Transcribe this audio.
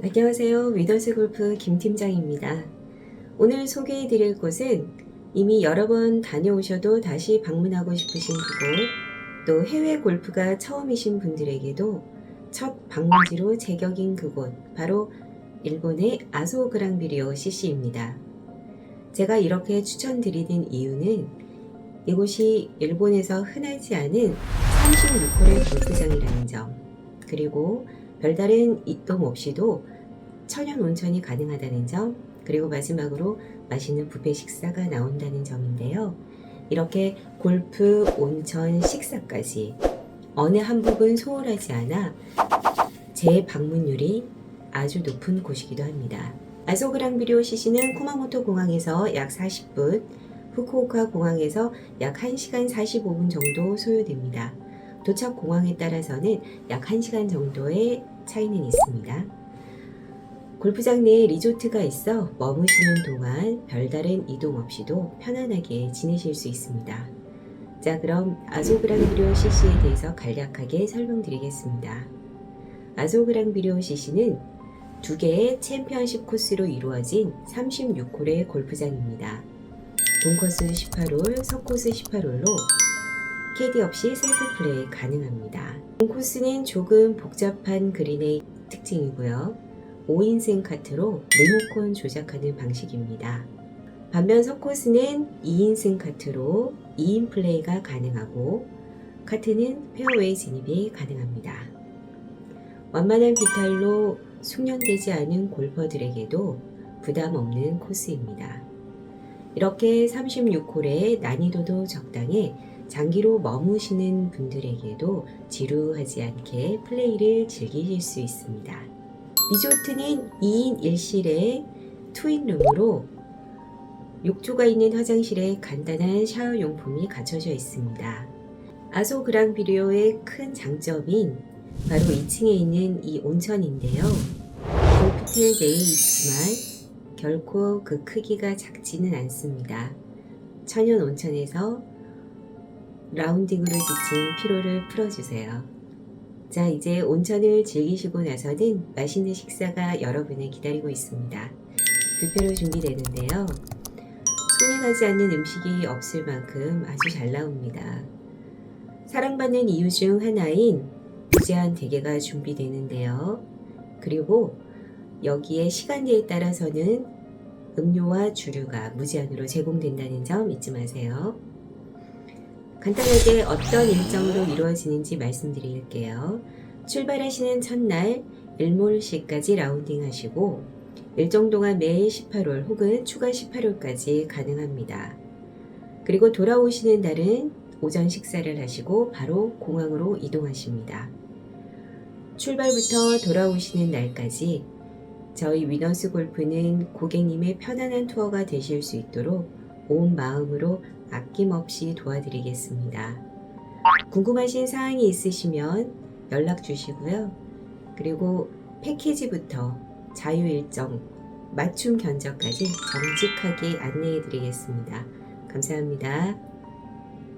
안녕하세요. 위더스 골프 김 팀장입니다. 오늘 소개해 드릴 곳은 이미 여러 번 다녀오셔도 다시 방문하고 싶으신 그곳, 또 해외 골프가 처음이신 분들에게도 첫 방문지로 제격인 그곳, 바로 일본의 아소 그랑비리오 CC입니다. 제가 이렇게 추천드리는 이유는 이곳이 일본에서 흔하지 않은 36홀의 골프장이라는 점, 그리고 별다른 이동 없이도 천연 온천이 가능하다는 점, 그리고 마지막으로 맛있는 뷔페 식사가 나온다는 점인데요. 이렇게 골프, 온천, 식사까지 어느 한 부분 소홀하지 않아 재방문율이 아주 높은 곳이기도 합니다. 아소그랑비리오 시시는 쿠마모토 공항에서 약 40분, 후쿠오카 공항에서 약 1시간 45분 정도 소요됩니다. 도착 공항에 따라서는 약 1시간 정도의 차이는 있습니다. 골프장 내에 리조트가 있어 머무시는 동안 별다른 이동 없이도 편안하게 지내실 수 있습니다. 자, 그럼 아소그랑비리오 CC에 대해서 간략하게 설명드리겠습니다. 아소그랑비리오 CC는 두 개의 챔피언십 코스로 이루어진 36홀의 골프장입니다. 동코스 18홀, 서코스 18홀로 캐디 없이 셀프 플레이 가능합니다. 동코스는 조금 복잡한 그린의 특징이고요. 5인승 카트로 리모컨 조작하는 방식입니다. 반면 서코스는 2인승 카트로 2인 플레이가 가능하고 카트는 페어웨이 진입이 가능합니다. 완만한 비탈로 숙련되지 않은 골퍼들에게도 부담 없는 코스입니다. 이렇게 36홀의 난이도도 적당해 장기로 머무시는 분들에게도 지루하지 않게 플레이를 즐기실 수 있습니다. 리조트는 2인 1실의 투인룸으로 욕조가 있는 화장실에 간단한 샤워 용품이 갖춰져 있습니다. 아소 그랑비리오의 큰 장점인 바로 2층에 있는 이 온천인데요. 골프텔 내에 있지만 결코 그 크기가 작지는 않습니다. 천연 온천에서 라운딩으로 지친 피로를 풀어주세요. 자, 이제 온천을 즐기시고 나서는 맛있는 식사가 여러분을 기다리고 있습니다. 뷔페로 준비되는데요. 손이 가지 않는 음식이 없을 만큼 아주 잘 나옵니다. 사랑받는 이유 중 하나인 무제한 대게가 준비되는데요. 그리고 여기에 시간대에 따라서는 음료와 주류가 무제한으로 제공된다는 점 잊지 마세요. 간단하게 어떤 일정으로 이루어지는지 말씀드릴게요. 출발하시는 첫날 일몰시까지 라운딩 하시고 일정 동안 매일 18홀 혹은 추가 18홀까지 가능합니다. 그리고 돌아오시는 날은 오전 식사를 하시고 바로 공항으로 이동하십니다. 출발부터 돌아오시는 날까지 저희 위너스 골프는 고객님의 편안한 투어가 되실 수 있도록 온 마음으로 아낌없이 도와드리겠습니다. 궁금하신 사항이 있으시면 연락 주시고요. 그리고 패키지부터 자유 일정, 맞춤 견적까지 정직하게 안내해 드리겠습니다. 감사합니다.